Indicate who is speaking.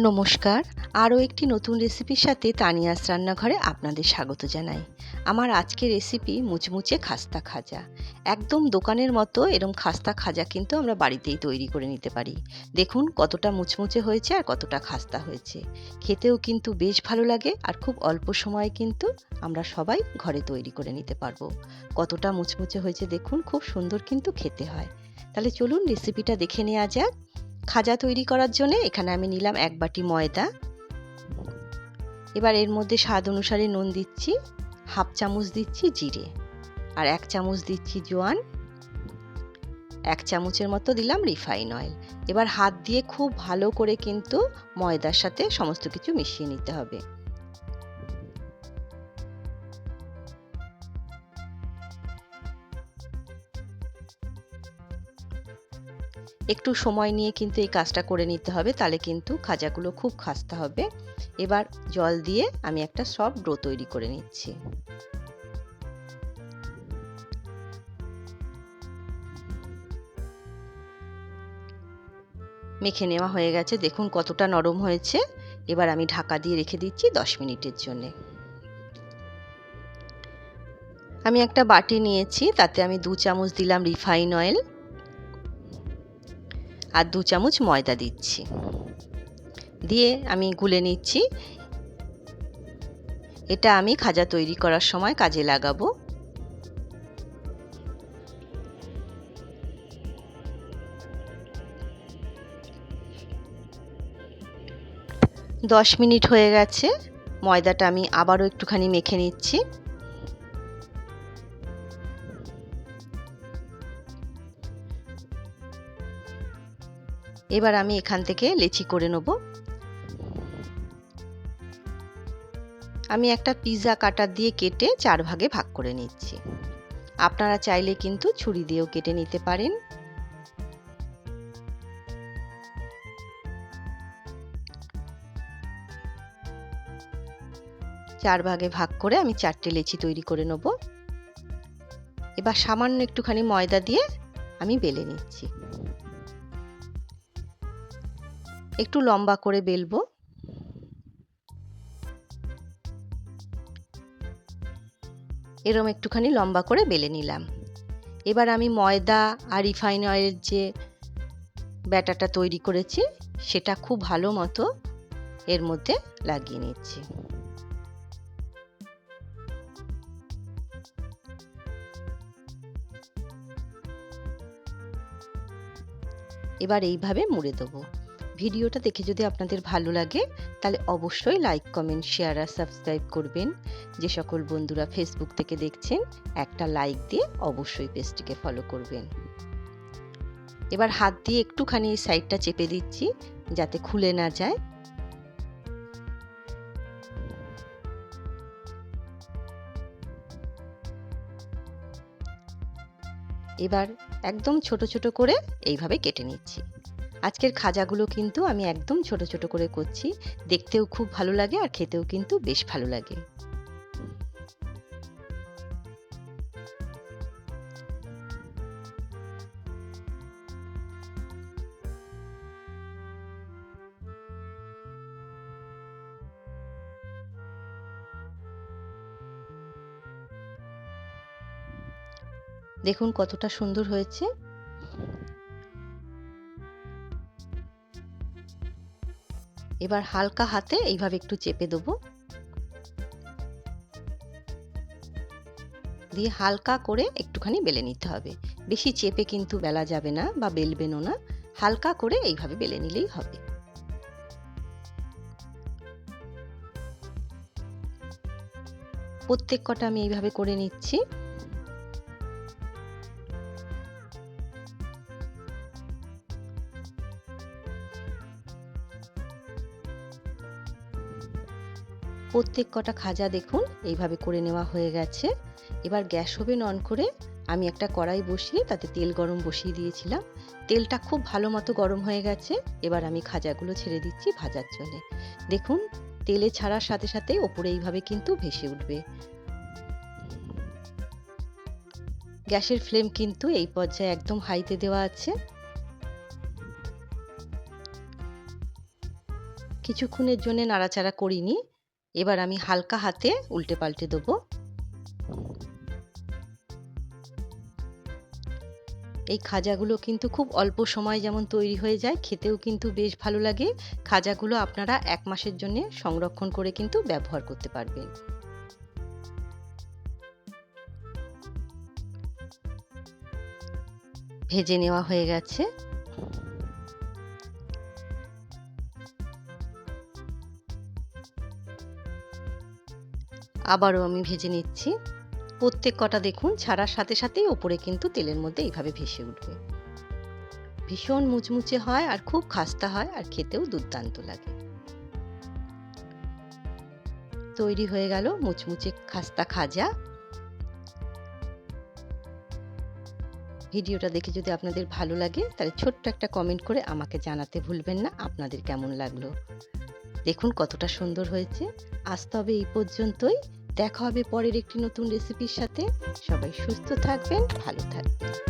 Speaker 1: নমস্কার। আরও একটি নতুন রেসিপির সাথে তানিয়াস রান্নাঘরে আপনাদের স্বাগত জানাই। আমার আজকের রেসিপি মুচমুচে খাস্তা খাজা। একদম দোকানের মতো এরম খাস্তা খাজা কিন্তু আমরা বাড়িতেই তৈরি করে নিতে পারি। দেখুন কতটা মুচমুচে হয়েছে আর কতটা খাস্তা হয়েছে। খেতেও কিন্তু বেশ ভালো লাগে আর খুব অল্প সময়ে কিন্তু আমরা সবাই ঘরে তৈরি করে নিতে পারব। কতটা মুচমুচে হয়েছে দেখুন, খুব সুন্দর কিন্তু খেতে হয়। তাহলে চলুন রেসিপিটা দেখে নেওয়া যাক। খাজা তৈরি করার জন্য এখানে আমি নিলাম এক বাটি ময়দা। এবার এর মধ্যে স্বাদ অনুসারে নুন দিচ্ছি, হাফ চামচ দিচ্ছি জিরে আর এক চামচ দিচ্ছি জোয়ান। এক চামচের মতো দিলাম রিফাইন অয়েল। এবার হাত দিয়ে খুব ভালো করে কিন্তু ময়দার সাথে সমস্ত কিছু মিশিয়ে নিতে হবে। একটু সময় নিয়ে কিন্তু এই কাজটা করে নিতে হবে, তাহলে কিন্তু খাজাগুলো খুব খাস্তা হবে। এবার জল দিয়ে আমি একটা সব ডো তৈরি করে নিচ্ছি। মেখে নেওয়া হয়ে গেছে, দেখুন কতটা নরম হয়েছে। এবার আমি ঢাকা দিয়ে রেখে দিচ্ছি দশ মিনিটের জন্য। আমি একটা বাটি নিয়েছি, তাতে আমি দু চামচ দিলাম রিফাইন অয়েল। আর দু চামচ ময়দা দিচ্ছি। দিয়ে আমি গুলে নিচ্ছি। এটা আমি খাজা তৈরি করার সময় কাজে লাগাবো। দশ মিনিট হয়ে গেছে। ময়দাটা আমি আবারও একটুখানি মেখে নিচ্ছি। এবার আমি এখান থেকে লেচি করে নেব। আমি একটা পিৎজা কাটার দিয়ে কেটে চার ভাগে ভাগ করে নিচ্ছি। আপনারা চাইলে কিন্তু ছুরি দিয়েও কেটে নিতে পারেন। চার ভাগে ভাগ করে আমি চারটে লেচি তৈরি করে নেব। এবার সামান্য একটুখানি ময়দা দিয়ে আমি বেলে নিচ্ছি। একটু লম্বা করে বেলবো। এরম একটুখানি লম্বা করে বেলে নিলাম। এবার আমি ময়দা আর রিফাইন অয়েলের যে ব্যাটাটা তৈরি করেছি, সেটা খুব ভালো মতো এর মধ্যে লাগিয়ে নিচ্ছি। এবার এইভাবে মুড়ে দেবো। ভিডিওটা দেখে যদি আপনাদের ভালো লাগে, তাহলে অবশ্যই লাইক কমেন্ট শেয়ার আর সাবস্ক্রাইব করবেন। যে সকল বন্ধুরা ফেসবুক থেকে দেখছেন, একটা লাইক দিয়ে অবশ্যই পেজটিকে ফলো করবেন। এবার হাত দিয়ে একটুখানি এই সাইডটা চেপে দিচ্ছি, যাতে খুলে না যায়। এবার একদম ছোট ছোট করে এইভাবে কেটে নিচ্ছি। আজকের খাজাগুলো কিন্তু আমি একদম ছোট ছোট করে করছি। দেখতেও খুব ভালো লাগে আর খেতেও কিন্তু বেশ ভালো লাগে। দেখুন কতটা সুন্দর হয়েছে। এবার হালকা হাতে এইভাবে একটু চেপে দেবো। দিয়ে হালকা করে একটুখানি বেলে নিতে হবে। বেশি চেপে কিন্তু বেলা যাবে না বা বেলবেনও না। হালকা করে এইভাবে বেলে নিলেই হবে। প্রত্যেক কটা আমি এইভাবে করে নিচ্ছি। প্রত্যেক কটা খাজা দেখুন, এইভাবে করে নেওয়া হয়ে গেছে। এবার গ্যাস ওভেন অন করে আমি একটা কড়াই বসিয়ে তাতে তেল গরম বসিয়ে দিয়েছিলাম। তেলটা খুব ভালো মতো গরম হয়ে গেছে, এবার আমি খাজাগুলো ছেড়ে দিচ্ছি ভাজার জন্য। দেখুন, তেলে ছাড়ার সাথে সাথে ওপরে এইভাবে কিন্তু ভেসে উঠবে। গ্যাসের ফ্লেম কিন্তু এই পর্যায়ে একদম হাইতে দেওয়া আছে। কিছুক্ষণের জন্য নাড়াচাড়া করিনি। এবার আমি হালকা হাতে উল্টে পাল্টে দেবো। এই খাজাগুলো কিন্তু খুব অল্প সময় যেমন তৈরি হয়ে যায়, খেতেও কিন্তু বেশ ভালো লাগে। খাজাগুলো আপনারা এক মাসের জন্য সংরক্ষণ করে কিন্তু ব্যবহার করতে পারবেন। ভেজে নেওয়া হয়ে গেছে। আবারও আমি ভেজে নিচ্ছি। প্রত্যেক কটা দেখুন ছাড়ার সাথে সাথেই ওপরে কিন্তু তেলের মধ্যে এইভাবে ভেসে উঠবে। ভীষণ মুচমুচে হয় আর খুব খাস্তা হয় আর খেতেও দুর্দান্ত লাগে। তৈরি হয়ে গেল মুচমুচে খাস্তা খাজা। ভিডিওটা দেখে যদি আপনাদের ভালো লাগে তাহলে ছোট্ট একটা কমেন্ট করে আমাকে জানাতে ভুলবেন না, আপনাদের কেমন লাগল? দেখুন কতটা সুন্দর হয়েছে। আজ তবে এই পর্যন্তই। দেখা হবে পরের একটি নতুন রেসিপির সাথে। সবাই সুস্থ থাকবেন ভালো থাকবেন।